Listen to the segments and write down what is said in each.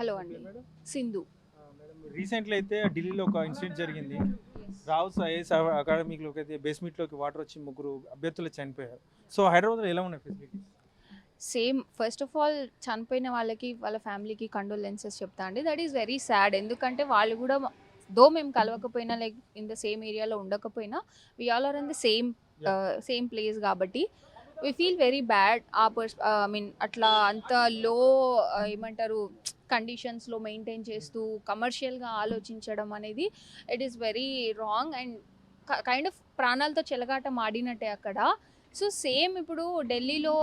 Hello అండి. Sindhu. Recently అయితే ఢిల్లీలో ఒక ఇన్సిడెంట్ జరిగింది. రావుస్ ఐఏఎస్ అకాడమీలోకి అయితే బేస్మెంట్లోకి వాటర్ వచ్చి ముగ్గురు అభ్యర్థులు చనిపోయారు. సో హైదరాబాద్లో ఎలా ఉన్నాయి facilities same first of all చనిపోయిన వాళ్ళకి వాళ్ళ ఫ్యామిలీకి కండోలెన్సెస్ చెప్తా అండి. దట్ ఈస్ వెరీ సాడ్ ఎందుకంటే వాళ్ళు కూడా దో మేము కలవకపోయినా లైక్ ఇన్ ద సేమ్ ఏరియాలో ఉండకపోయినా we all are in the same same place కాబట్టి వి ఫీల్ వెరీ బ్యాడ్ ఆ పర్స్ ఐ మీన్ అట్లా అంత లో ఏమంటారు కండిషన్స్లో మెయింటైన్ చేస్తూ కమర్షియల్గా ఆలోచించడం అనేది it is very wrong and kind of ప్రాణాలతో చెలగాటం ఆడినట్టే అక్కడ. సో సేమ్ ఇప్పుడు ఢిల్లీలో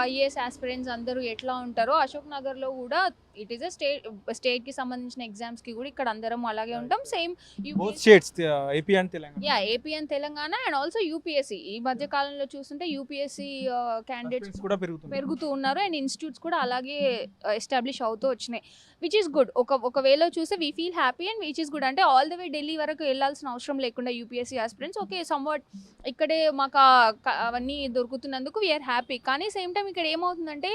ఐఏఎస్ ఆస్పిరెంట్స్ అందరూ ఎట్లా ఉంటారో అశోక్ నగర్లో కూడా ఇట్ ఈస్ అ స్టేట్ స్టేట్కి సంబంధించిన ఎగ్జామ్స్కి కూడా ఇక్కడ అందరం అలాగే ఉంటాం. Same both states AP and Telangana yeah AP and Telangana and also UPSC ఈ మధ్య కాలంలో చూస్తుంటే యూపీఎస్సీ క్యాండిడేట్స్ Aspirants కూడా పెరుగుతుంది పెరుగుతూ ఉన్నారు అండ్ ఇన్స్టిట్యూట్స్ కూడా అలాగే ఎస్టాబ్లిష్ అవుతూ వచ్చినాయి విచ్ ఈస్ గుడ్ ఒక ఒకవేళ చూస్తే we feel happy and which is good అంటే ఆల్ ద వే ఢిల్లీ వరకు వెళ్ళాల్సిన అవసరం లేకుండా యూపీఎస్సీ ఆస్పిరెంట్స్ ఓకే సమ్వాట్ ఇక్కడే మాకు క- అవన్నీ దొరుకుతున్నందుకు వీఆర్ హ్యాపీ కానీ సేమ్ టైం ఇక్కడ ఏమవుతుందంటే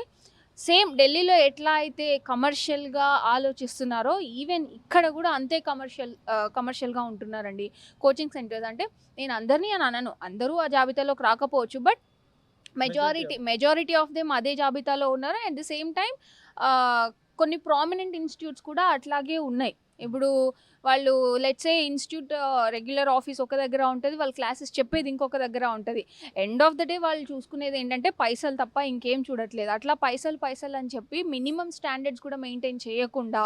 సేమ్ ఢిల్లీలో ఎట్లా అయితే కమర్షియల్గా ఆలోచిస్తున్నారో ఈవెన్ ఇక్కడ కూడా అంతే కమర్షియల్ కమర్షియల్గా ఉంటున్నారండి కోచింగ్ సెంటర్స్. అంటే నేను అందరినీ అని అనను అందరూ ఆ జాబితాలోకి రాకపోవచ్చు but majority majority of them అదే జాబితాలో ఉన్నారు. అట్ ది సేమ్ టైం కొన్ని ప్రామినెంట్ ఇన్స్టిట్యూట్స్ కూడా అట్లాగే ఉన్నాయి. ఇప్పుడు వాళ్ళు లెట్సే ఇన్స్టిట్యూట్ రెగ్యులర్ ఆఫీస్ ఒక దగ్గర ఉంటుంది వాళ్ళు క్లాసెస్ చెప్పేది ఇంకొక దగ్గర ఉంటుంది. ఎండ్ ఆఫ్ ద డే వాళ్ళు చూసుకునేది ఏంటంటే పైసలు తప్ప ఇంకేం చూడట్లేదు. అట్లా పైసలు పైసలు అని చెప్పి మినిమం స్టాండర్డ్స్ కూడా మెయింటైన్ చేయకుండా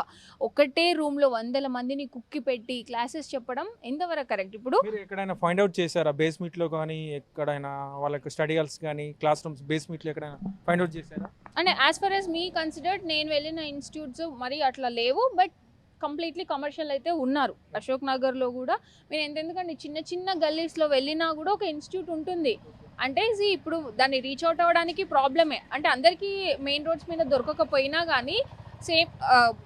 ఒకటే రూమ్లో వందల మందిని కుక్కి పెట్టి క్లాసెస్ చెప్పడం ఎంతవరకు కరెక్ట్ ఇప్పుడు మీరు ఎక్కడైనా ఫైండ్ అవుట్ చేశారా? బేస్మెంట్లో కానీ ఎక్కడైనా వాళ్ళకి స్టడీ హాల్స్ కానీ క్లాస్ రూమ్స్ బేస్మెంట్లో ఎక్కడైనా ఫైండ్ అవుట్ చేశారా? అంటే as far as me considered నేను వెళ్ళిన ఇన్స్టిట్యూట్స్ మరి అట్లా లేవు బట్ కంప్లీట్లీ కమర్షియల్ అయితే ఉన్నారు. అశోక్ నగర్లో కూడా. మీరు ఎంత ఎందుకంటే చిన్న చిన్న గల్లీస్లో వెళ్ళినా కూడా ఒక ఇన్స్టిట్యూట్ ఉంటుంది. అంటే ఇది ఇప్పుడు దాన్ని రీచ్ అవుట్ అవ్వడానికి ప్రాబ్లమే అంటే అందరికీ మెయిన్ రోడ్స్ మీద దొరకకపోయినా కానీ సేమ్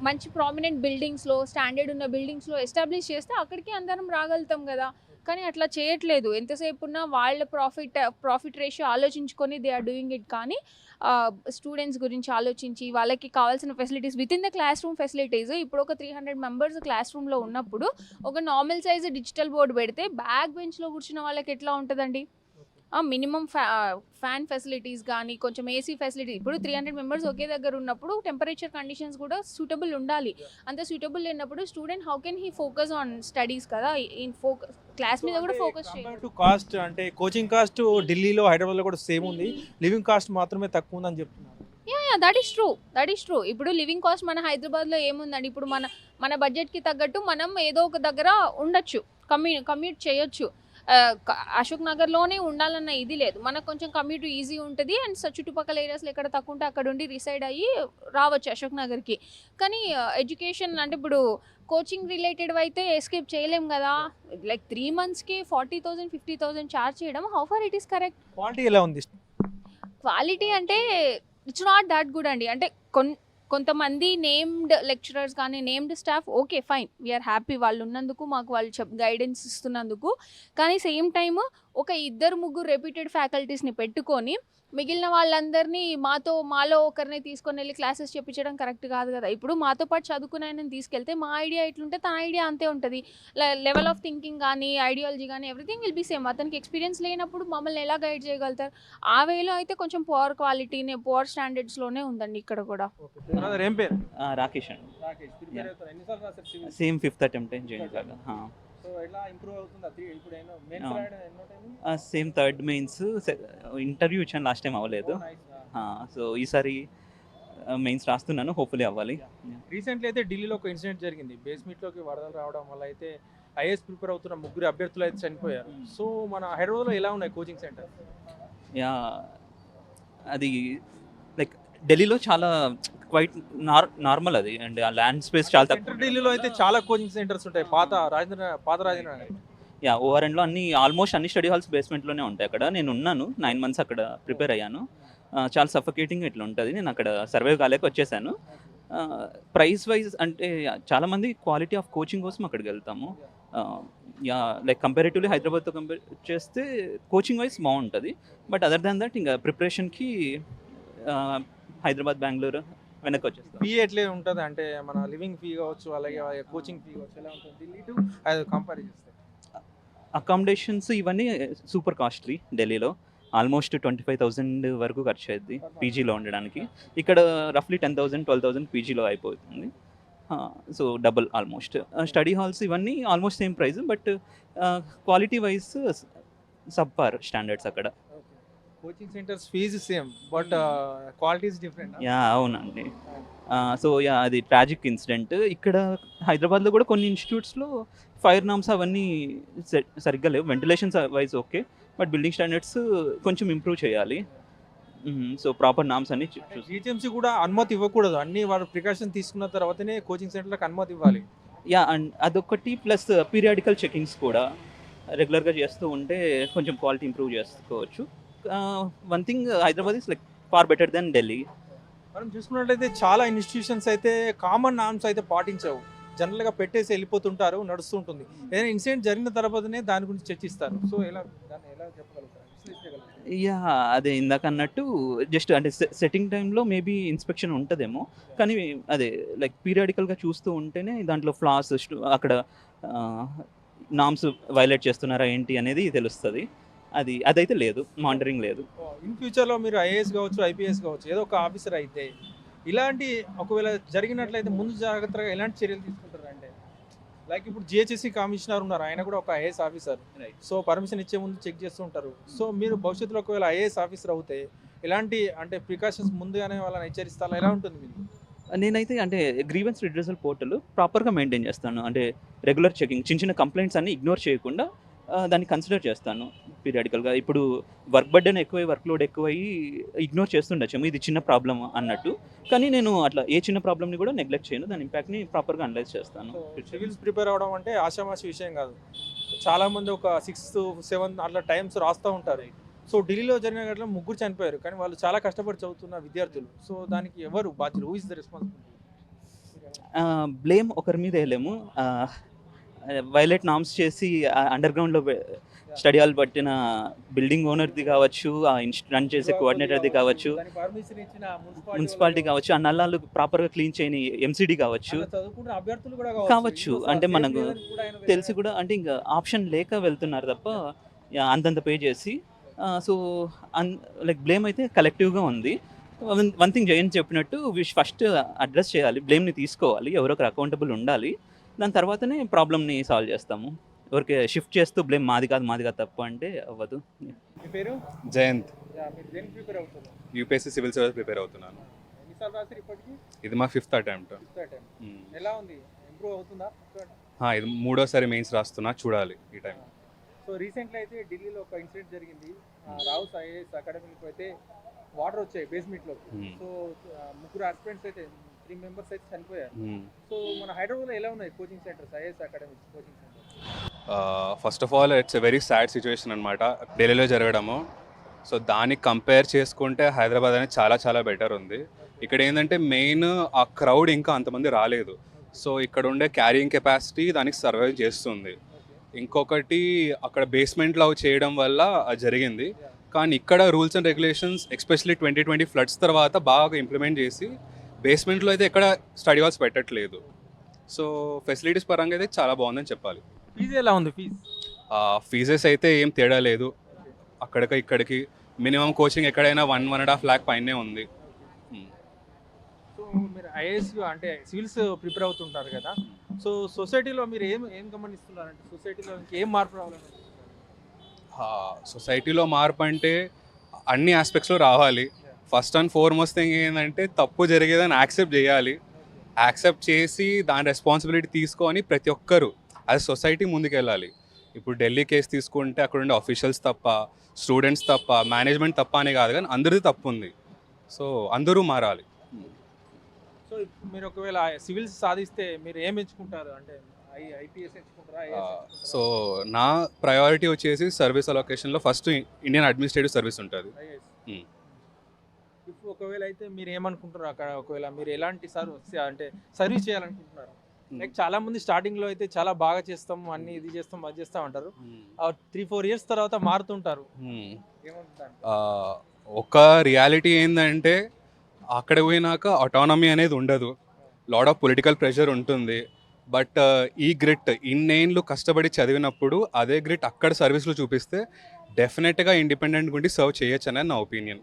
మంచి ప్రామినెంట్ బిల్డింగ్స్లో స్టాండర్డ్ ఉన్న బిల్డింగ్స్లో ఎస్టాబ్లిష్ చేస్తే అక్కడికి అందరం రాగలుగుతాం కదా. కానీ అట్లా చేయట్లేదు. ఎంతసేపు ఉన్నా వాళ్ళ ప్రాఫిట్ ప్రాఫిట్ రేషియో ఆలోచించుకొని దే ఆర్ డూయింగ్ ఇట్. కానీ స్టూడెంట్స్ గురించి ఆలోచించి వాళ్ళకి కావాల్సిన facilities with in the class room facilities ఇప్పుడు ఒక త్రీ హండ్రెడ్ మెంబర్స్ క్లాస్ రూమ్లో ఉన్నప్పుడు ఒక నార్మల్ సైజ్ డిజిటల్ బోర్డు పెడితే బ్యాక్ బెంచ్లో కూర్చున్న వాళ్ళకి ఎట్లా ఉంటుందండి? మినిమం ఫ్యా ఫ్యాన్ ఫెసిలిటీస్ కానీ కొంచెం ఏసీ ఫెసిలిటీ ఇప్పుడు త్రీ హండ్రెడ్ మెంబర్స్ ఒకే దగ్గర ఉన్నప్పుడు టెంపరేచర్ కండిషన్స్ కూడా సూటబుల్ ఉండాలి. అంత సూటబుల్ లేనప్పుడు student how can he focus on studies కదా? ఇన్ ఫోకస్ క్లాస్ మీద కూడా ఫోకస్ టు కాస్ట్ అంటే కోచింగ్ కాస్ట్ ఢిల్లీలో హైదరాబాద్లో కూడా సేమ్ ఉంది. లివింగ్ కాస్ట్ మాత్రమే తక్కువ ఉందని చెప్తున్నారు. Yeah that is true that is true ఇప్పుడు లివింగ్ కాస్ట్ మన హైదరాబాద్లో ఏముందండి? ఇప్పుడు మన మన బడ్జెట్కి తగ్గట్టు మనం ఏదో ఒక దగ్గర ఉండొచ్చు. కమ్యూ కమ్యూట్ చేయొచ్చు. అశోక్ నగర్లోనే ఉండాలన్న ఇది లేదు. మనకు కొంచెం కమ్యూట్ ఈజీ ఉంటుంది అండ్ చుట్టుపక్కల ఏరియాస్లో ఎక్కడ తక్కువ ఉంటే అక్కడ ఉండి రిసైడ్ అయ్యి రావచ్చు అశోక్ నగర్కి. కానీ ఎడ్యుకేషన్ అంటే ఇప్పుడు కోచింగ్ రిలేటెడ్ అయితే ఎస్కేప్ చేయలేం కదా. లైక్ త్రీ మంత్స్కి forty thousand fifty thousand charge చేయడం how far it is correct quality ఎలా ఉంది? క్వాలిటీ అంటే ఇట్స్ నాట్ దాట్ గుడ్ అండి. అంటే కొన్ కొంతమంది నేమ్డ్ లెక్చరర్స్ కానీ named staff okay fine we are happy వాళ్ళు ఉన్నందుకు మాకు వాళ్ళు చెప్ గైడెన్స్ ఇస్తున్నందుకు. కానీ సేమ్ టైం ఒక ఇద్దరు ముగ్గురు రెప్యూటెడ్ ఫ్యాకల్టీస్ని పెట్టుకొని మిగిలిన వాళ్ళందరినీ మాతో మాలో ఒకరిని తీసుకొని వెళ్ళి క్లాసెస్ చెప్పించడం కరెక్ట్ కాదు కదా. ఇప్పుడు మాతో పాటు చదువుకునే ఆయనని తీసుకెళ్తే మా ఐడియా ఎట్లుంటే తన ఐడియా అంతే ఉంటుంది. లెవెల్ ఆఫ్ థింకింగ్ కానీ ఐడియాలజీ కానీ ఎవ్రీథింగ్ విల్ బి సేమ్ అతనికి ఎక్స్పీరియన్స్ లేనప్పుడు మమ్మల్ని ఎలా గైడ్ చేయగలుగుతారు? ఆ వేలో అయితే కొంచెం పువర్ క్వాలిటీనే పువర్ స్టాండర్డ్స్లోనే ఉందండి ఇక్కడ కూడా. రాకేష్ అండి. Same fifth attempt same third mains interview ఇచ్చాను లాస్ట్ టైం అవ్వలేదు. సో ఈసారి మెయిన్స్ రాస్తున్నాను హోప్ఫుల్లీ అవ్వాలి. రీసెంట్లీ అయితే ఢిల్లీలో ఒక ఇన్సిడెంట్ జరిగింది. బేస్మెంట్లోకి వరదలు రావడం వల్ల అయితే ఐఏఎస్ ప్రిపేర్ అవుతున్న ముగ్గురు అభ్యర్థులు అయితే చనిపోయారు. సో మన హైదరాబాద్లో ఎలా ఉన్నాయి కోచింగ్ సెంటర్ యా అది ఢిల్లీలో చాలా క్వైట్ నార్ నార్మల్ అది. అండ్ ఆ ల్యాండ్ స్పేస్ చాలా తక్కువ. ఢిల్లీలో అయితే చాలా కోచింగ్ సెంటర్స్ ఉంటాయి. పాత రాజేంద్ర పాత రాజేంద్ర యా ఓఆర్ఎన్లో అన్ని ఆల్మోస్ట్ అన్ని స్టడీ హాల్స్ బేస్మెంట్లోనే ఉంటాయి అక్కడ. నేను ఉన్నాను. నైన్ మంత్స్ అక్కడ ప్రిపేర్ అయ్యాను. చాలా సఫకేటింగ్ ఇట్లా ఉంటుంది. నేను అక్కడ సర్వైవ్ కాలేక వచ్చేసాను. ప్రైస్ వైజ్ అంటే చాలామంది క్వాలిటీ ఆఫ్ కోచింగ్ కోసం అక్కడికి వెళ్తాము. యా లైక్ కంపారేటివ్లీ హైదరాబాద్తో కంపేర్ చేస్తే కోచింగ్ వైజ్ బాగుంటుంది. బట్ అదర్ దాన్ దట్ ఇంకా ప్రిపరేషన్కి హైదరాబాద్ బెంగళూరు వెనక్కి వచ్చేస్తాం ఫీ ఎట్లే ఉంటుంది? అంటే మన లివింగ్ ఫీ కావచ్చు అలాగే కోచింగ్ ఫీ కావచ్చు ఎలా ఉంటుంది? ఢిల్లీ టు కంపేర్ చేస్తే. అకామిడేషన్స్ ఇవన్నీ సూపర్ కాస్ట్లీ ఢిల్లీలో. ఆల్మోస్ట్ ట్వంటీ ఫైవ్ థౌసండ్ వరకు ఖర్చు అయ్యింది పీజీలో ఉండడానికి. ఇక్కడ రఫ్లీ టెన్ థౌసండ్ ట్వెల్వ్ థౌసండ్ పీజీలో అయిపోతుంది. So double almost study halls ఇవన్నీ almost same price but quality wise sub par standards అక్కడ. Coaching centres fees same but qualities different yeah అవునండి. సో యా అది ట్రాజిక్ ఇన్సిడెంట్. ఇక్కడ హైదరాబాద్లో కూడా కొన్ని ఇన్స్టిట్యూట్స్లో ఫైర్ నామ్స్ అవన్నీ సరిగ్గా లేవు. Ventilation wise okay but building standards కొంచెం ఇంప్రూవ్ చేయాలి. సో ప్రాపర్ నామ్స్ అన్ని జిహెచ్ఎంసీ కూడా అనుమతి ఇవ్వకూడదు. అన్ని వాడు ప్రికాషన్ తీసుకున్న తర్వాతనే కోచింగ్ సెంటర్లకు అనుమతి ఇవ్వాలి. యా అండ్ అదొకటి ప్లస్ పీరియాడికల్ చెకింగ్స్ కూడా రెగ్యులర్గా చేస్తూ ఉంటే కొంచెం క్వాలిటీ ఇంప్రూవ్ చేసుకోవచ్చు. One thing Hyderabad is like far better than Delhi మనం చూసుకున్నట్లయితే చాలా ఇన్స్టిట్యూషన్స్ అయితే కామన్ నామ్స్ అయితే పాటించవు. జనరల్గా పెట్టేసి వెళ్ళిపోతుంటారు నడుస్తుంటుంది. ఏదైనా ఇన్సిడెంట్ జరిగిన తర్వాతనే దాని గురించి చర్చిస్తారు. సో ఎలా దాన్ని ఎలా చెప్పగలుగుతారు? యా అదే ఇందాక అన్నట్టు జస్ట్ అంటే సెట్టింగ్ టైంలో మేబీ ఇన్స్పెక్షన్ ఉంటుందేమో. కానీ అదే లైక్ పీరియాడికల్గా చూస్తూ ఉంటేనే దాంట్లో ఫ్లాస్ అక్కడ నామ్స్ వైలేట్ చేస్తున్నారా ఏంటి అనేది తెలుస్తుంది. అది అదైతే లేదు మానిటరింగ్ లేదు. ఇన్ ఫ్యూచర్లో మీరు ఐఏఎస్ కావచ్చు ఐపీఎస్ కావచ్చు ఏదో ఒక ఆఫీసర్ అయితే ఇలాంటి ఒకవేళ జరిగినట్లయితే ముందు జాగ్రత్తగా ఎలాంటి చర్యలు తీసుకుంటారు అంటే లైక్ ఇప్పుడు జిహెచ్ఎస్సి కమిషనర్ ఉన్నారు ఆయన కూడా ఒక ఐఏఎస్ ఆఫీసర్ సో పర్మిషన్ ఇచ్చే ముందు చెక్ చేస్తూ ఉంటారు. సో మీరు భవిష్యత్తులో ఒకవేళ ఐఏఎస్ ఆఫీసర్ అవుతే ఎలాంటి అంటే ప్రికాషన్స్ ముందుగానే వాళ్ళని హెచ్చరిస్తారా? ఎలా ఉంటుంది మీకు నేనైతే అంటే గ్రీవెన్స్ రిడ్రెసల్ పోర్టల్ ప్రాపర్గా మెయింటైన్ చేస్తాను. అంటే రెగ్యులర్ చెకింగ్ చిన్న చిన్న కంప్లైంట్స్ అన్ని ఇగ్నోర్ చేయకుండా దాన్ని కన్సిడర్ చేస్తాను. పీరియాడికల్గా ఇప్పుడు వర్క్ బర్డెన్ ఎక్కువై వర్క్ లోడ్ ఎక్కువై ఇగ్నోర్ చేస్తుండొచ్చు. ఇది చిన్న ప్రాబ్లమ్ అన్నట్టు. కానీ నేను అట్లా ఏ చిన్న ప్రాబ్లమ్ని కూడా నెగ్లెక్ట్ చేయను. దాని ఇంపాక్ట్ని ప్రాపర్గా అనలైజ్ చేస్తాను. సివిల్స్ ప్రిపేర్ అవ్వడం అంటే ఆషామాషి విషయం కాదు. చాలా మంది ఒక సిక్స్ సెవెన్ అట్లా టైమ్స్ రాస్తూ ఉంటారు. సో ఢిల్లీలో జరిగిన గట్ల ముగ్గురు చనిపోయారు. కానీ వాళ్ళు చాలా కష్టపడి చదువుతున్న విద్యార్థులు. సో దానికి ఎవరు బాధ్యులు? Who is the responsibility blame ఒకరి మీద వేయలేము. వైలెట్ నామ్స్ చేసి అండర్ గ్రౌండ్లో స్టడీ హాల్ పట్టిన బిల్డింగ్ ఓనర్ది కావచ్చు ఆ రన్ చేసే కోఆర్డినేటర్ది కావచ్చు మున్సిపాలిటీ కావచ్చు ఆ నల్లాలు ప్రాపర్గా క్లీన్ చేయని ఎంసీడీ కావచ్చు. కావచ్చు. అంటే మనకు తెలిసి కూడా అంటే ఇంకా ఆప్షన్ లేక వెళ్తున్నారు తప్ప అంతంత పే చేసి సో అన్ లైక్ బ్లేమ్ అయితే కలెక్టివ్గా ఉంది. వన్ థింగ్ జయంత్ చెప్పినట్టు విష్ ఫస్ట్ అడ్రస్ చేయాలి బ్లేమ్ని తీసుకోవాలి ఎవరొకరు అకౌంటబుల్ ఉండాలి. దాని తర్వాతనే ప్రాబ్లమ్ని సాల్వ్ చేస్తాము. ఎవరికి షిఫ్ట్ చేస్తూ బ్లేమ్ మాది కాదు మాది కాదు తప్పు అంటే అవ్వదు. మీ పేరు? Jayant. UPSC civil service prepare అవుతున్నాను. ఇది మా ఫిఫ్త్ అటెంప్ట్. ఎలా ఉంది? ఇంప్రూవ్ అవుతుందా? ఇది మూడోసారి మెయిన్స్ రాస్తున్నా చూడాలి ఈ టైం. సో రీసెంట్లీ అయితే ఢిల్లీలో ఒక ఇన్సిడెంట్ జరిగింది. రావుస్ ఐఏఎస్ అకాడమీకి అయితే వాటర్ వచ్చాయి బేస్మెంట్లో. సో ముగ్గురు ఆస్పిరెంట్స్ అయితే త్రీ మెంబర్స్ అయితే చనిపోయారు. సో మన హైదరాబాద్లో ఎలా ఉన్నాయి coaching centres IAS academies coaching centres first of all it's a very sad situation అనమాట ఢిల్లీలో జరగడము. సో దానికి కంపేర్ చేసుకుంటే హైదరాబాద్ అనేది చాలా చాలా బెటర్ ఉంది. ఇక్కడ ఏంటంటే మెయిన్ ఆ క్రౌడ్ ఇంకా అంతమంది రాలేదు. సో ఇక్కడ ఉండే క్యారింగ్ కెపాసిటీ దానికి సర్వైవ్ చేస్తుంది. ఇంకొకటి అక్కడ బేస్మెంట్లో చేయడం వల్ల జరిగింది. కానీ ఇక్కడ rules and regulations especially twenty twenty floods తర్వాత బాగా ఇంప్లిమెంట్ చేసి బేస్మెంట్లో అయితే ఎక్కడ స్టడీ హాల్స్ పెట్టట్లేదు. సో ఫెసిలిటీస్ పరంగా అయితే చాలా బాగుందని చెప్పాలి. ఫీజు ఎలా ఉంది ఫీజు? ఫీజెస్ అయితే ఏం తేడా లేదు. అక్కడికి ఇక్కడికి మినిమం కోచింగ్ ఎక్కడైనా one one and half lakh పైనే ఉంది. సో మీరు ఐఏఎస్ అంటే సివిల్స్ ప్రిపేర్ అవుతుంటారు కదా. సో సొసైటీలో మీరు ఏం ఏం గమనిస్తున్నారంటే సొసైటీలో ఏం మార్పు రావాలని సొసైటీలో మార్పు అంటే అన్ని ఆస్పెక్ట్స్లో రావాలి. ఫస్ట్ అండ్ ఫార్మోస్ట్ థింగ్ ఏంటంటే తప్పు జరిగేదని యాక్సెప్ట్ చేయాలి. యాక్సెప్ట్ చేసి దాని రెస్పాన్సిబిలిటీ తీసుకొని ప్రతి ఒక్కరు అది సొసైటీ ముందుకెళ్ళాలి. ఇప్పుడు ఢిల్లీ కేసు తీసుకుంటే అక్కడ ఉండే అఫీషియల్స్ తప్ప స్టూడెంట్స్ తప్ప మేనేజ్మెంట్ తప్ప అని కాదు కానీ అందరిది తప్పు ఉంది. సో అందరూ మారాలి. సో మీరు ఒకవేళ సివిల్స్ సాధిస్తే మీరు ఏం ఎంచుకుంటారు? అంటే? సో నా ప్రయారిటీ వచ్చేసి సర్వీస్ అలొకేషన్లో ఫస్ట్ ఇండియన్ అడ్మినిస్ట్రేటివ్ సర్వీస్ ఉంటుంది. Hmm. ఇప్పుడు ఒకవేళ అయితే మీరు ఏమనుకుంటారు అక్కడ? ఒకవేళ మీరు ఎలాంటి సర్వీస్ అంటే సర్వీస్ చేయాలనుకుంటున్నారు? లైక్ చాలా మంది స్టార్టింగ్లో అయితే చాలా బాగా చేస్తాం అన్ని ఇది చేస్తాం అది చేస్తాం అంటారు. త్రీ ఫోర్ ఇయర్స్ తర్వాత మారుతుంటారు. ఆ, ఒక రియాలిటీ ఏంటంటే అక్కడ పోయినాక ఆటానమీ అనేది ఉండదు. లాడ్ ఆఫ్ పొలిటికల్ ప్రెషర్ ఉంటుంది. బట్ ఈ గ్రిట్ ఇన్నేళ్ళు కష్టపడి చదివినప్పుడు అదే గ్రిట్ అక్కడ సర్వీస్లో చూపిస్తే డెఫినెట్గా ఇండిపెండెంట్ గుండి సర్వ్ చేయొచ్చు అనేది నా ఒపీనియన్